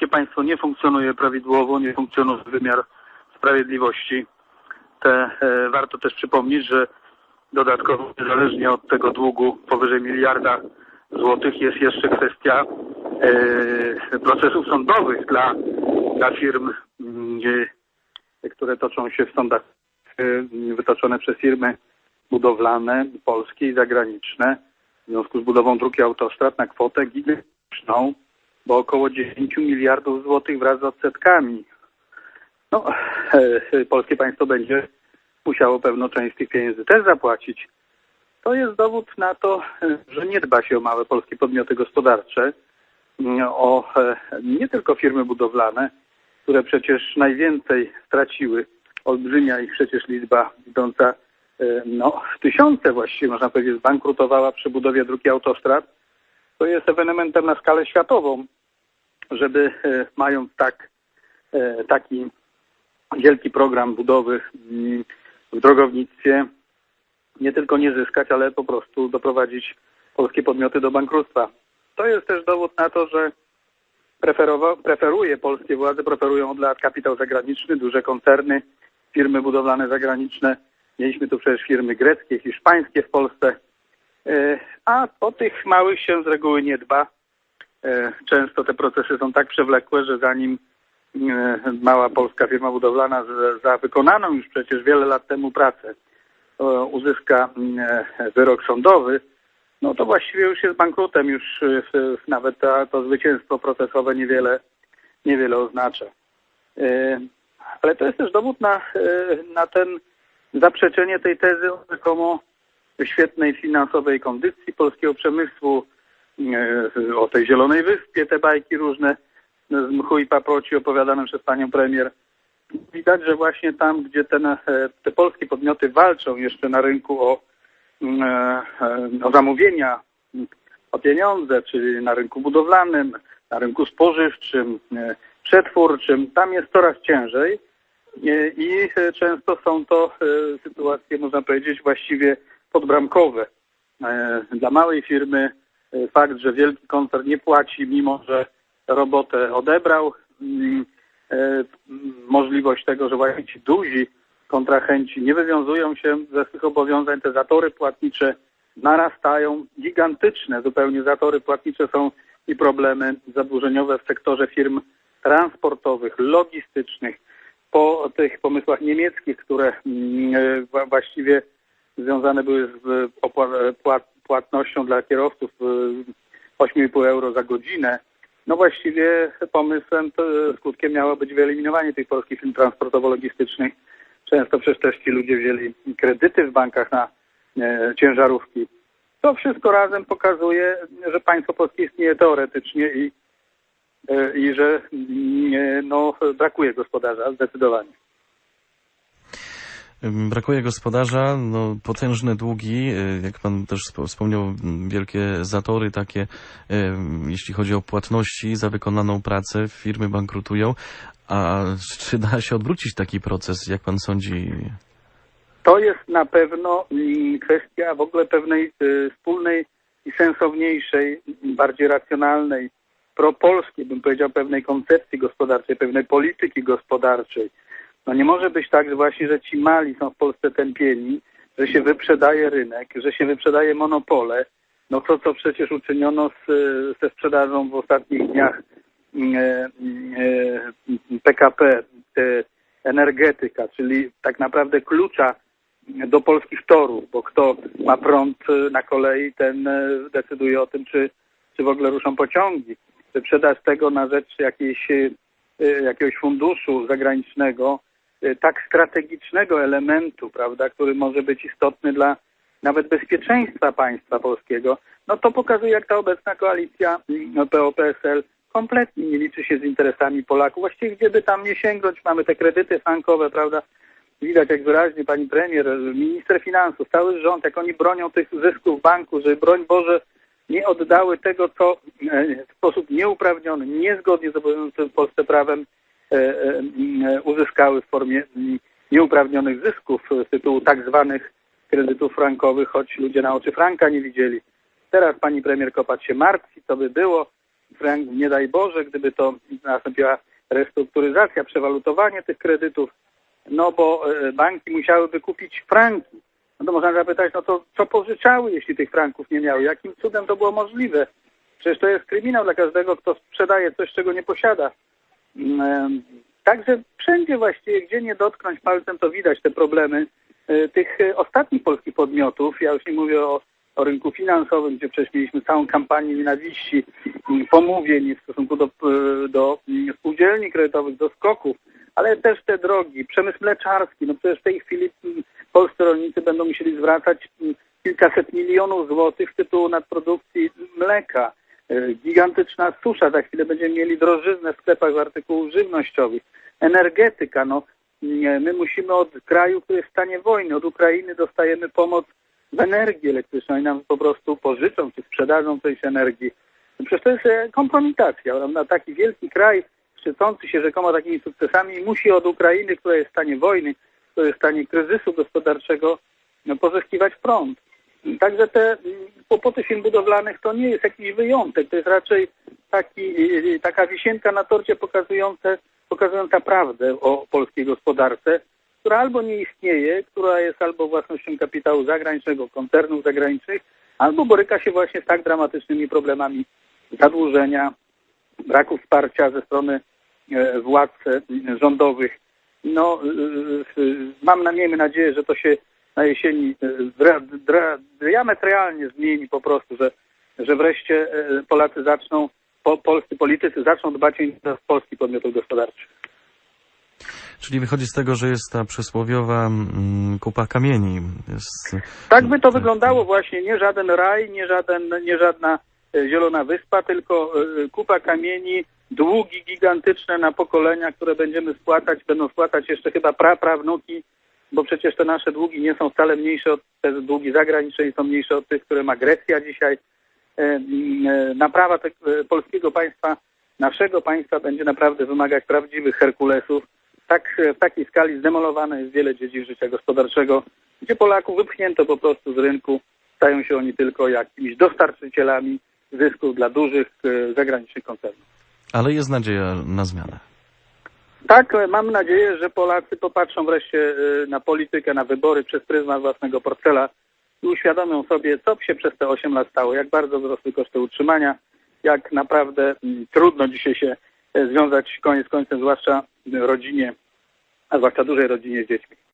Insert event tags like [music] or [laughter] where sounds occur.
polskie państwo nie funkcjonuje prawidłowo, nie funkcjonuje wymiar sprawiedliwości. Te, e, warto też przypomnieć, że dodatkowo, niezależnie od tego długu powyżej miliarda złotych, jest jeszcze kwestia e, procesów sądowych dla, dla firm, mm, e, które toczą się w sądach, e, wytoczone przez firmy budowlane polskie i zagraniczne w związku z budową dróg i autostrad na kwotę gigantyczną, bo około 10 miliardów złotych wraz z odsetkami. No, [laughs] polskie państwo będzie musiało pewną część tych pieniędzy też zapłacić. To jest dowód na to, że nie dba się o małe polskie podmioty gospodarcze, mm, o e, nie tylko firmy budowlane, które przecież najwięcej straciły. Olbrzymia ich przecież liczba idąca e, no, w tysiące właściwie, można powiedzieć, zbankrutowała przy budowie dróg i autostrad. To jest ewenementem na skalę światową, żeby e, mając tak, e, taki wielki program budowy mm, w drogownictwie, nie tylko nie zyskać, ale po prostu doprowadzić polskie podmioty do bankructwa. To jest też dowód na to, że preferuje polskie władze, preferują od lat kapitał zagraniczny, duże koncerny, firmy budowlane zagraniczne. Mieliśmy tu przecież firmy greckie, hiszpańskie w Polsce, E, a o tych małych się z reguły nie dba. E, Często te procesy są tak przewlekłe, że zanim e, mała polska firma budowlana za- wykonaną już przecież wiele lat temu pracę e, uzyska wyrok sądowy, no to właściwie już jest bankrutem, już nawet to, to zwycięstwo procesowe niewiele, niewiele oznacza. Ale to jest też dowód na, na ten zaprzeczenie tej tezy o rzekomo świetnej finansowej kondycji polskiego przemysłu, o tej zielonej wyspie, te bajki różne z mchu i paproci opowiadane przez panią premier. Widać, że właśnie tam, gdzie e, te polskie podmioty walczą jeszcze na rynku o, mm, e, e, o zamówienia, o pieniądze, czyli na rynku budowlanym, na rynku spożywczym, e, przetwórczym, tam jest coraz ciężej. E, I e, często są to e, sytuacje, można powiedzieć, właściwie podbramkowe. E, Dla małej firmy e, fakt, że wielki koncern nie płaci, mimo że robotę odebrał, mm, e, możliwość tego, że właśnie ci duzi kontrahenci nie wywiązują się ze swych obowiązań, te zatory płatnicze narastają, gigantyczne zupełnie zatory płatnicze są i problemy zadłużeniowe w sektorze firm transportowych, logistycznych, po tych pomysłach niemieckich, które mm, e, wła- właściwie związane były z e, opła- pła- płatnością dla kierowców e, 8,5 euro za godzinę. No właściwie pomysłem, to, skutkiem miało być wyeliminowanie tych polskich firm transportowo-logistycznych. Często przecież ci ludzie wzięli kredyty w bankach na e, ciężarówki. To wszystko razem pokazuje, że państwo polskie istnieje teoretycznie i, e, i że e, no, brakuje gospodarza zdecydowanie. Brakuje gospodarza, no, potężne długi, y, jak pan też spo- wspomniał, m, wielkie zatory takie, ym, jeśli chodzi o płatności za wykonaną pracę, firmy bankrutują. A czy da się odwrócić taki proces, jak pan sądzi? To jest na pewno mm, kwestia w ogóle pewnej y, wspólnej i sensowniejszej, bardziej racjonalnej, propolskiej, bym powiedział, pewnej koncepcji gospodarczej, pewnej polityki gospodarczej. No nie może być tak, że właśnie, że ci mali są w Polsce tępieni, że się wyprzedaje rynek, że się wyprzedaje monopole. No to, co przecież uczyniono z, ze sprzedażą w ostatnich dniach mm, e, mm, e, PKP, e, energetyka, czyli tak naprawdę klucza do polskich torów, bo kto ma prąd na kolei, ten decyduje o tym, czy, czy w ogóle ruszą pociągi. Wyprzedaż tego na rzecz jakiejś, jakiegoś funduszu zagranicznego, tak strategicznego elementu, prawda, który może być istotny dla nawet bezpieczeństwa państwa polskiego, no to pokazuje, jak ta obecna koalicja mm, PO-PSL kompletnie nie liczy się z interesami Polaków. Właściwie gdzie by tam nie sięgnąć, mamy te kredyty frankowe, prawda, widać jak wyraźnie pani premier, minister finansów, cały rząd, jak oni bronią tych zysków banku, żeby broń Boże nie oddały tego, co e, w sposób nieuprawniony, niezgodnie z obowiązującym w Polsce prawem uzyskały w formie nieuprawnionych zysków z tytułu tak zwanych kredytów frankowych, choć ludzie na oczy franka nie widzieli. Teraz pani premier Kopacz się martwi, co by było, franków, nie daj Boże, gdyby to nastąpiła restrukturyzacja, przewalutowanie tych kredytów, no bo e, banki musiałyby kupić franki. No to można zapytać, no to co pożyczały, jeśli tych franków nie miały? Jakim cudem to było możliwe? Przecież to jest kryminał dla każdego, kto sprzedaje coś, czego nie posiada. Mm, Także wszędzie właściwie, gdzie nie dotknąć palcem, to widać te problemy e, tych e, ostatnich polskich podmiotów. Ja już nie mówię o, o rynku finansowym, gdzie przecież mieliśmy całą kampanię nienawiści, pomówień w stosunku do, e, do mm, spółdzielni kredytowych, do skoków, ale też te drogi, przemysł mleczarski. No przecież w tej chwili mm, polscy rolnicy będą musieli zwracać kilkaset milionów złotych z tytułu nadprodukcji mleka. E, Gigantyczna susza, za chwilę będziemy mieli drożyznę w sklepach artykułów żywnościowych. Energetyka, no my musimy od kraju, który jest w stanie wojny, od Ukrainy dostajemy pomoc w energii elektrycznej, nam po prostu pożyczą czy sprzedażą część energii. No Przecież to jest e, kompromitacja, prawda? Taki wielki kraj, szczycący się rzekomo takimi sukcesami, musi od Ukrainy, która jest w stanie wojny, która jest w stanie kryzysu gospodarczego, no, pozyskiwać prąd. Także te mm, kłopoty firm budowlanych to nie jest jakiś wyjątek, to jest raczej taki, y, taka wisienka na torcie pokazujące, pokazująca prawdę o polskiej gospodarce, która albo nie istnieje, która jest albo własnością kapitału zagranicznego, koncernów zagranicznych, albo boryka się właśnie z tak dramatycznymi problemami zadłużenia, braku wsparcia ze strony e, władz e, rządowych. No, y, y, mam na, miejmy nadzieję, że to się na jesieni e, dra, dra, diametralnie zmieni po prostu, że, że wreszcie e, Polacy zaczną, po, polscy politycy zaczną dbać o interes polskich podmiotów gospodarczych. Czyli wychodzi z tego, że jest ta przysłowiowa mm, kupa kamieni. Jest, Tak by to wyglądało właśnie, nie żaden raj, nie, żaden, nie żadna e, zielona wyspa, tylko kupa kamieni, długi gigantyczne na pokolenia, które będziemy spłacać, będą spłacać jeszcze chyba praprawnuki, bo przecież te nasze długi nie są wcale mniejsze od te długi zagraniczne i są mniejsze od tych, które ma Grecja dzisiaj. E, e, Naprawa te, e, polskiego państwa, naszego państwa będzie naprawdę wymagać prawdziwych Herkulesów. Tak, w takiej skali zdemolowane jest wiele dziedzin życia gospodarczego, gdzie Polaków wypchnięto po prostu z rynku, stają się oni tylko jakimiś dostarczycielami zysków dla dużych zagranicznych koncernów. ale jest nadzieja na zmianę. Tak, mam nadzieję, że Polacy popatrzą wreszcie e, na politykę, na wybory przez pryzmat własnego portfela i uświadomią sobie, co się przez te 8 lat stało, jak bardzo wzrosły koszty utrzymania, jak naprawdę mm, trudno dzisiaj się e, związać koniec końcem, zwłaszcza rodzinie, a zwłaszcza dużej rodzinie z dziećmi.